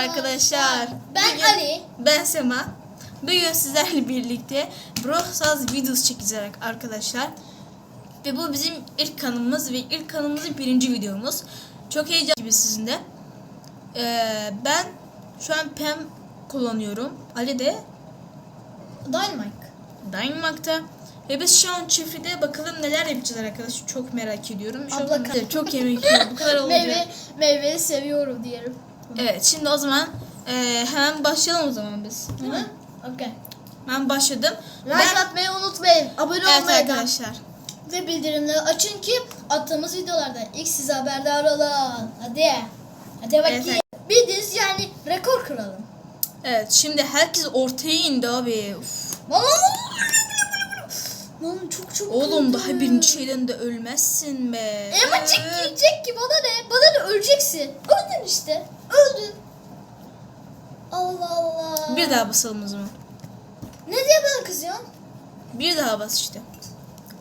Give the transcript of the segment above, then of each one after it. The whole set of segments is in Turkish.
arkadaşlar. Ben Bugün- Ali. Ben Sema. Bugün sizlerle birlikte Stars videosu çekeceğiz arkadaşlar. Ve bu bizim ilk kanalımız ve ilk kanalımızın birinci videomuz. Çok heyecanlı gibi sizin de. Ee, ben şu an Pem kullanıyorum. Ali de Dynamite. Dynamite'da. Ve biz şu an çiftlikte bakalım neler yapacağız arkadaşlar. Çok merak ediyorum. Çok, Abla kan- çok yemek yiyorum. Bu kadar olacak. Meyve, meyveyi seviyorum diyelim. Evet şimdi o zaman e, hemen başlayalım o zaman biz. Mi? Okey. Ben başladım. Like Ben, atmayı unutmayın. Abone evet olmayı da. arkadaşlar. Ve bildirimleri açın ki attığımız videolarda ilk size haberdar olun. Hadi. Hadi bakayım. Evet. Bir diz yani rekor kıralım. Evet şimdi herkes ortaya indi abi. Uf. Lan çok çok Oğlum daha birinci şeyden de ölmezsin be. Ama çık yiyecek ki bana ne? Bana ne öleceksin. Öldün işte. Öldün. Allah Allah. Bir daha basalım o zaman. Ne diye bana kızıyorsun? Bir daha bas işte.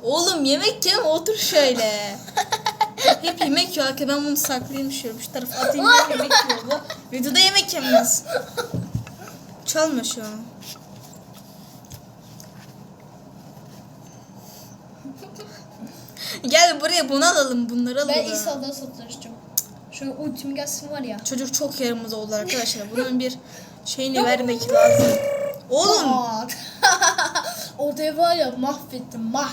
Oğlum yemek yeme otur şöyle. Hep yemek yiyor. Arka ben bunu saklayayım şöyle. Şu tarafa atayım hep yemek yiyor bu. Videoda yemek yemez. Çalma şu an. Gel buraya bunu alalım bunları alalım. Ben İsa'dan satışacağım. Şöyle ultim gelsin var ya. Çocuk çok yaramaz oldu arkadaşlar. Bunun bir şeyini vermek lazım. Oğlum. Ortaya var ya mahvettim mah.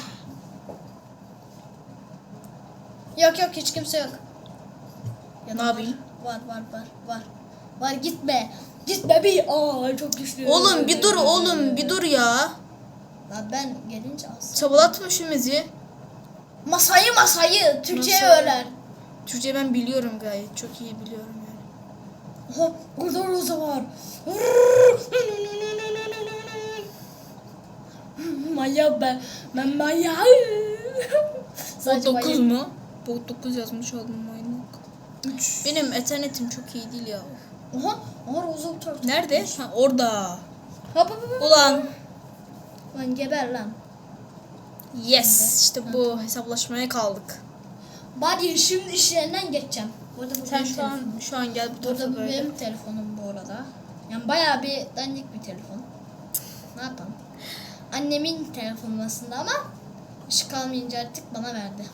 Yok yok hiç kimse yok. Ya Ne yapayım? Var var var var. Var gitme. Gitme bir. Aa çok güçlü. oğlum bir dur oğlum bir dur ya. Lan ben gelince az. Çabalatma şu müziği. Masayı masayı. Türkçe Masayı. öğren. Türkçe ben biliyorum gayet. Çok iyi biliyorum yani. Aha orada Rosa var. Maya ben. Ben Maya. Bot 9 Maya. mu? Bot 9 yazmış oldum. Üç. Benim ethernetim çok iyi değil ya. Aha. Aha Rosa tarafta. Nerede? Ha orada. Hop hop hop. Ulan. Lan geber lan. Yes. İşte bu hesaplaşmaya kaldık. Bari şimdi iş yerinden geçeceğim. Burada bu Sen şu an şu an gel bu Burada bu böyle. benim telefonum bu arada. Yani bayağı bir dandik bir telefon. Ne yapalım? Annemin telefonu aslında ama ışık almayınca artık bana verdi.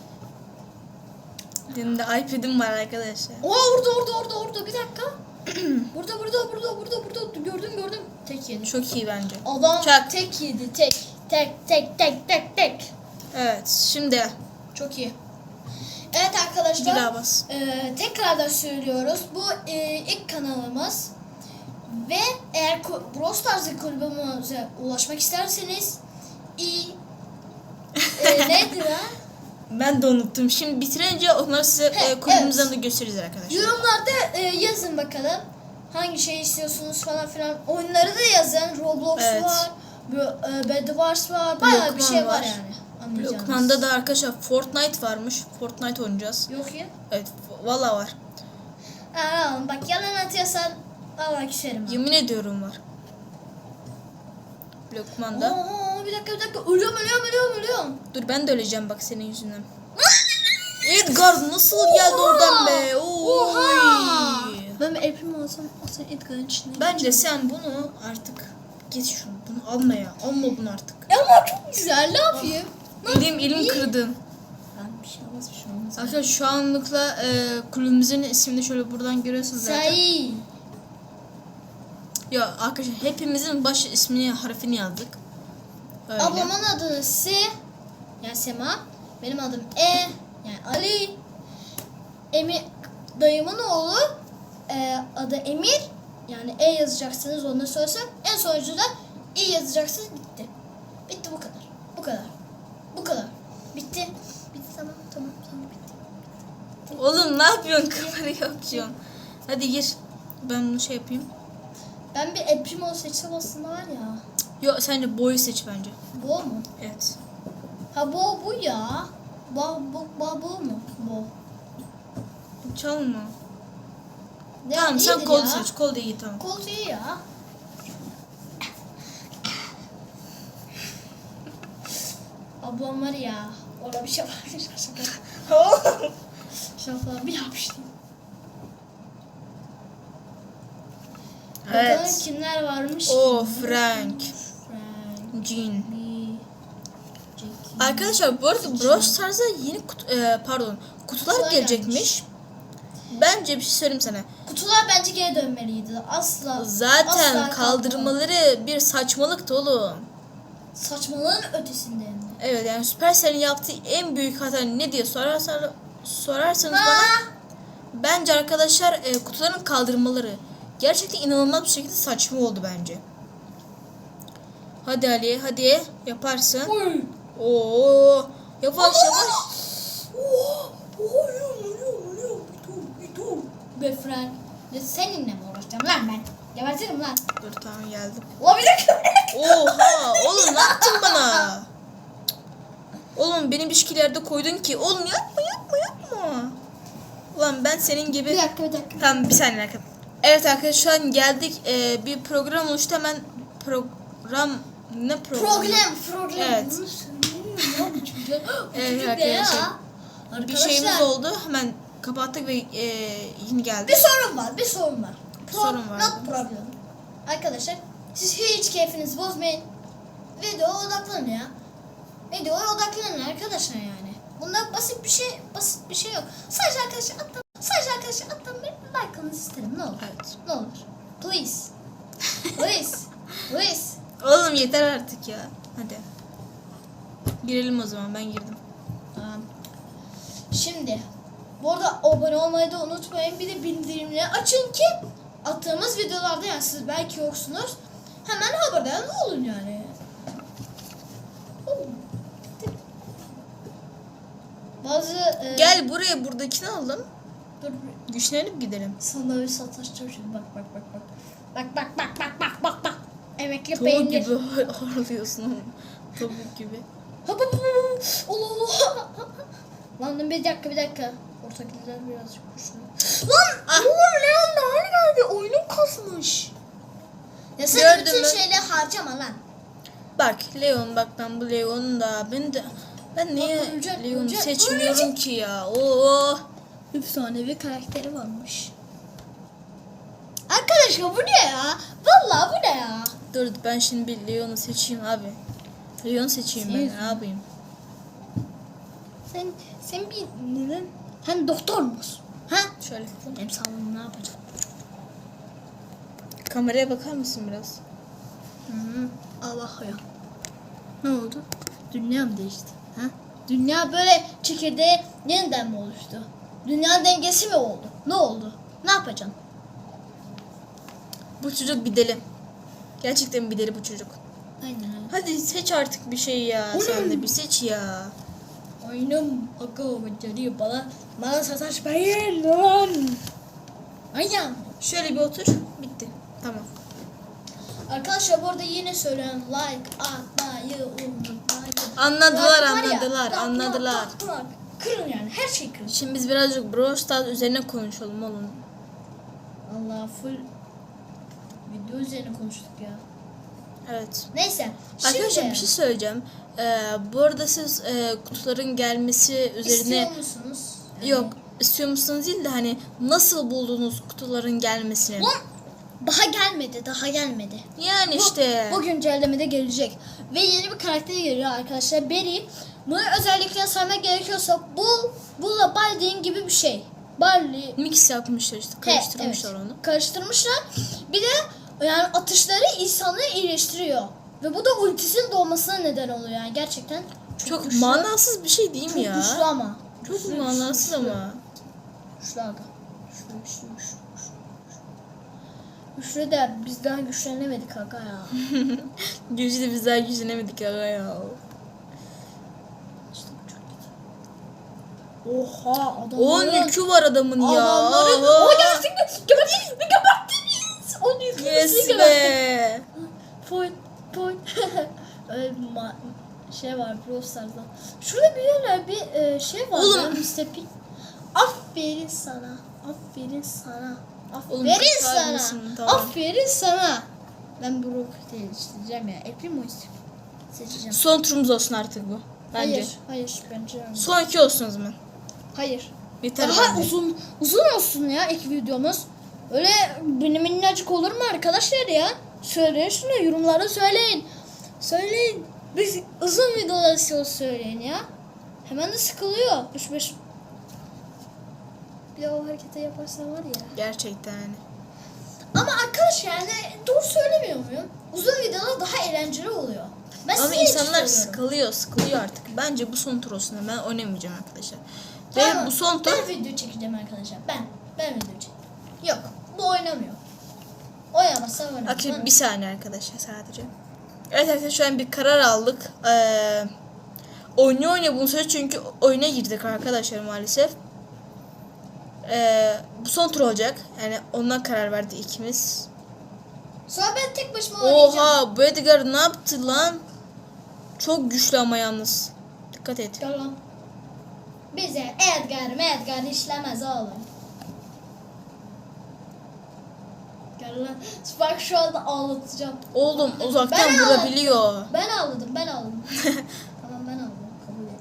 Benim de iPad'im var arkadaşlar. Oo orada orada orada orada bir dakika. burada burada burada burada burada gördüm gördüm. Tek yedi. Çok iyi bence. Adam Çak. tek yedi tek. Tek tek tek tek tek. Evet şimdi Çok iyi. Evet bir arkadaşlar. daha bas. Ee, tekrardan söylüyoruz. Bu e, ilk kanalımız. Ve eğer Brawl Stars'ın kulübümüze ulaşmak isterseniz i e, neydi lan? Ben de unuttum. Şimdi bitirince onları size He, e, kulübümüzden evet. de gösteririz arkadaşlar. Yorumlarda e, yazın bakalım. Hangi şey istiyorsunuz falan filan. Oyunları da yazın. Roblox Evet. var. E, Bed Wars var. Bayağı bir şey var var. yani. Anlayacağınız. Lokman'da da arkadaşlar Fortnite varmış. Fortnite oynayacağız. Yok ya. Evet valla var. Aa, bak yalan atıyorsan Allah küserim. Yemin ediyorum var. Lokman'da. Aa, bir dakika bir dakika. Ölüyorum ölüyorum ölüyorum ölüyorum. Dur ben de öleceğim bak senin yüzünden. Edgar nasıl geldi oradan be? Oy. Ben bir April olsam o senin Edgar'ın içinde. Bence sen bunu artık git şunu. Bunu alma ya. Alma bunu artık. Ama çok güzel ne yapayım? Elim elim kırdın. Ben bir şey olmaz bir şey olmaz. Arkadaşlar şu anlıkla e, kulübümüzün ismini şöyle buradan görüyorsunuz zaten. Say. Ya arkadaşlar hepimizin baş ismini harfini yazdık. Öyle. Ablamın adı S. Yani Sema. Benim adım E. Yani Ali. Emi dayımın oğlu e, adı Emir. Yani E yazacaksınız ondan sonrası. En sonuncu da İ yazacaksınız. Bitti. Bitti bu kadar. Bu kadar. Bu kadar. Bitti. Bitti tamam tamam tamam bitti. Oğlum ne yapıyorsun kamerayı açıyorsun. Hadi gir. Ben bunu şey yapayım. Ben bir Eprimo seçsem aslında var ya. Yok sence boyu seç bence. Bu mu? Evet. Ha bu bu ya. Bu bu bu, bu mu? Bu. Çalma. Ne, tamam sen kol ya. seç. Kol iyi tamam. Colt iyi ya. Ablam var ya. Orada bir şey var. Şaka bir yapıştım. Bakalım Evet. kimler varmış? O Frank? Frank, Jean. Arkadaşlar bu arada Brawl Stars'a yeni kutu, e, pardon kutular Kutular gelecekmiş. Bence bir şey söyleyeyim sana. Kutular bence geri dönmeliydi. Asla. Zaten asla kaldırmaları bir saçmalıktı oğlum. Saçmalığın ötesinde. Evet yani Supercell'in yaptığı en büyük hata ne diye sorarsan, sorarsanız Ha! bana bence arkadaşlar e, kutuların kaldırmaları gerçekten inanılmaz bir şekilde saçma oldu bence. Hadi Ali hadi yaparsın. Uy. Oo yavaş yavaş. Be Frank. Ya seninle mi uğraşacağım lan ben? Gebertirim lan. Dur tamam geldim. Dakika. Oha oğlum ne yaptın bana? Oğlum beni bir şekillerde koydun ki. Oğlum yapma yapma yapma. Ulan ben senin gibi... Bir dakika bir dakika. Tamam bir saniye arkadaşlar. Evet arkadaşlar şu an geldik. Ee, bir program oluştu hemen program ne programı? Problem, problem. Evet. Evet arkadaşlar. Bir şeyimiz oldu. Hemen kapattık ve e, yeni Bir geldik. sorun var, bir sorun var. Pro, Sorun var. Not problem. Arkadaşlar, siz hiç keyfinizi bozmayın. Videoya odaklanın ya. Videoya odaklanın arkadaşlar yani. Bunda basit bir şey, basit bir şey yok. Sadece arkadaşlar atlan, sadece arkadaşlar atlamayın. Like'ınızı isterim ne olur. Evet. Ne olur. Please. Please. Please. Oğlum yeter artık ya. Hadi. Girelim o zaman ben girdim. Tamam. Şimdi bu arada abone olmayı da unutmayın. Bir de bildirimleri açın ki attığımız videolarda yani siz belki yoksunuz. Hemen haberdar olun yani. Bazı e, Gel buraya buradakini alalım. dur Güçlenip gidelim. sana bir sataşacağım şimdi bak bak bak bak. Bak bak bak bak bak bak bak. Emekli Tavuk peynir. gibi horluyorsun oğlum. Tavuk gibi. Hop hop hop. Allah Allah. Lan bir dakika bir dakika. Ortakiller birazcık güçlü. Lan Ah. oğlum Leon ne hale geldi? Oyunum kasmış. Ya sen Gördün bütün mü? şeyleri harcama lan. Bak Leon bak ben bu Leon'u da ben de ben niye Bak, ölecek, Leon'u ölecek, seçmiyorum ölecek. ki ya? Oo. Efsanevi karakteri varmış. Arkadaşlar bu ne ya? Vallahi bu ne ya? Dur ben şimdi bir Leon'u seçeyim abi. Leon seçeyim ben ne yapayım? Sen sen bir neden? Sen doktor musun? Ha? Şöyle. Benim sağlığım ne yapacak? Kameraya bakar mısın biraz? Hı, Allah ya. Ne oldu? Dünya mı değişti? Ha? Dünya böyle çekirdeği yeniden mi oluştu? Dünya dengesi mi oldu? Ne oldu? Ne yapacaksın? Bu çocuk bir deli. Gerçekten bir deli bu çocuk. Aynen Hadi seç artık bir şey ya. Sen de bir seç ya. Oyunum akıl beceriyor bana. Bana sataşmayın lan. Aynen. Şöyle bir otur. Bitti. Tamam. Arkadaşlar bu arada yine söylüyorum like atmayı unutmayın. Anladılar, Like var ya, anladılar, anladılar. Kırın yani her şeyi kırın. Şimdi biz birazcık Brawl Stars üzerine konuşalım oğlum. Allah full video üzerine konuştuk ya. Evet. Neyse. Şimdi Arkadaşlar bir şey söyleyeceğim. Ee, bu arada siz e, kutuların gelmesi üzerine istiyor musunuz? Yok istiyor musunuz değil de hani nasıl buldunuz kutuların gelmesini? Lan daha gelmedi, daha gelmedi. Yani Bu- işte Bu güncellemede gelecek. Ve yeni bir karakter geliyor arkadaşlar. Berry. Bunu özellikle saymak gerekiyorsa bu Bulla Barley'in gibi bir şey. Barley. mix yapmışlar işte He, karıştırmışlar evet. onu. Karıştırmışlar. Bir de yani atışları insanları iyileştiriyor. Ve bu da ultisinin doğmasına neden oluyor yani gerçekten. Çok, Çok güçlü. manasız bir şey değil mi Çok ya? güçlü ama. Çok Güçlü, manasız güçlü, ama. Güçlü aga. Güçlü, güçlü, güçlü, güçlü. Güçlü de bizden güçlenemedik aga ya. Gözü de biz daha güçlenemedik aga ya. Çok. Oha 10 adamların... yükü var adamın ya. Adamların... Oha. O gerçekten gebertiniz, gebertiniz. Onun yükünü Yes be. Point, point. Öyle bir şey var Brawl Stars'da. Şurada bir yerler bir e, şey var. Oğlum. Mr. P. Aferin sana. Aferin sana. Oğlum, Aferin kısar sana. mısın? Tamam. Aferin sana. Ben Brock değiştireceğim ya. El Primo seçeceğim. Son turumuz olsun artık bu. Bence. Hayır, hayır bence. öyle. Son iki olsun o zaman. Hayır. Yeter Daha bence. uzun uzun olsun ya ilk videomuz. Öyle benim minnacık olur mu arkadaşlar ya? Söyleyin şunu yorumlara söyleyin. Söyleyin. Biz uzun videolar istiyoruz söyleyin ya. Hemen de sıkılıyor. 3-5 bir de o hareketi yaparsan var ya. Gerçekten yani. Ama arkadaş yani doğru söylemiyor muyum? Uzun videolar daha eğlenceli oluyor. Ben Ama insanlar sıkılıyor, sıkılıyor artık. Bence bu son tur olsun. Ben oynamayacağım arkadaşlar. Ve Tamam, bu son tur Ben video çekeceğim arkadaşlar. Ben. Ben video çekeceğim. Yok. Bu oynamıyor. Oynamazsa oynamaz. Akşam bir saniye arkadaşlar sadece. Evet arkadaşlar şu an bir karar aldık. Ee, oynuyor oynuyor bunu söyle çünkü oyuna girdik arkadaşlar maalesef. Ee, bu son tur olacak. Yani ondan karar verdik ikimiz. Sonra ben tek başıma oynayacağım. Oha bu Edgar ne yaptı lan? Çok güçlü ama yalnız. Dikkat et. Lan. Bize Edgar Medgar işlemez oğlum. Gel lan. Bak şu anda ağlatacağım. Oğlum uzaktan Ben vurabiliyor. Ben ağladım ben ağladım. tamam ben ağladım. Kabul et.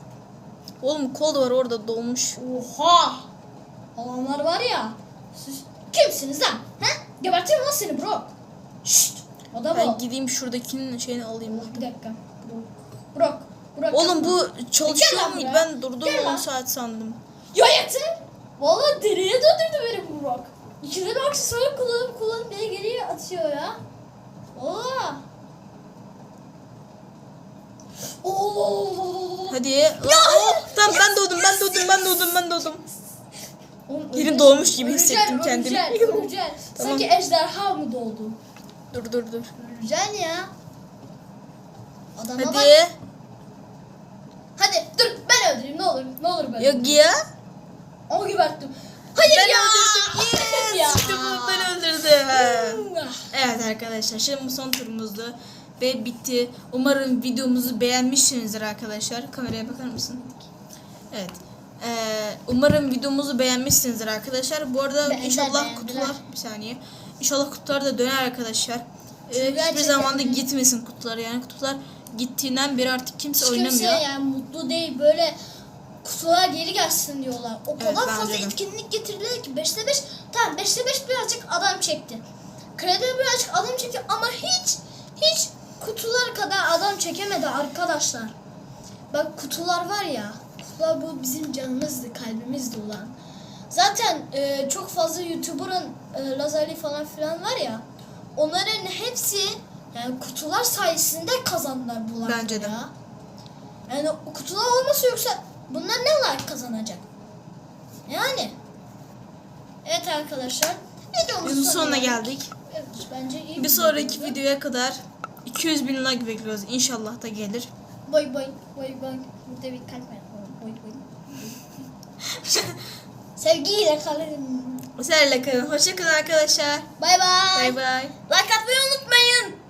Oğlum kol var orada dolmuş. Oha! Alanlar var ya. Siz kimsiniz lan? He? Gebertirim lan seni bro. Şşt! Adam Ben ol. gideyim şuradakinin şeyini alayım. Bir dakika. Burak. Burak. Oğlum bu Gel çalışıyor muydu? Ben durdum Gel 10 lan. saat sandım. Ya yeter. Valla deriye döndürdü beni Burak. İkide bir aksesuarı kullanıp kullanıp beni geriye atıyor ya. Valla. Oo. Hadi. Ya tamam ben doğdum ben doğdum ben doğdum ben doğdum. Yeni öleceksin, doğmuş gibi öleceksin, hissettim kendimi. Öleceksin, öleceksin. Tamam. Sanki ejderha mı doldu? Dur dur dur. Öleceksin ya. Adama bak. Hadi. Hadi dur ben öldüreyim ne olur ne olur ben. Yok ya. Ama geberttim. Hayır Ben ya. öldürdüm. Yes. Ya. İşte bu ben öldürdüm. Evet arkadaşlar şimdi son turumuzdu. Ve bitti. Umarım videomuzu beğenmişsinizdir arkadaşlar. Kameraya bakar mısın? Evet. Ee, umarım videomuzu beğenmişsinizdir arkadaşlar. Bu arada Beğendiler, inşallah beğendiler. kutular bir saniye. İnşallah kutular da döner arkadaşlar. Ee, hiçbir gerçekten- zaman da gitmesin kutular. Yani kutular gittiğinden beri artık kimse Hiç oynamıyor. kimse yani mutlu değil böyle kutular geri gelsin diyorlar. O kadar fazla de. etkinlik getirdiler ki 5'te 5 tamam 5'te 5 birazcık adam çekti. Kredi birazcık adam çekti ama hiç hiç kutular kadar adam çekemedi arkadaşlar. Bak kutular var ya kutular bu bizim canımızdı kalbimizdi olan. Zaten e, çok fazla YouTuber'ın e, lazerli falan filan var ya onların hepsi yani kutular sayesinde kazandılar bu Bence de. ya. Yani o kutular olmasa yoksa bunlar ne olarak kazanacak? Yani. Evet arkadaşlar. Videomuzun sonuna geldik. Evet, bence iyi Bir sonraki videoydu. videoya kadar 200 bin like bekliyoruz. İnşallah da gelir. Boy boy boy boy. Burada bir kalp. Sevgiyle kalın. Seninle kalın. Hoşçakalın arkadaşlar. Bay bay. Bay bay. Like atmayı unutmayın.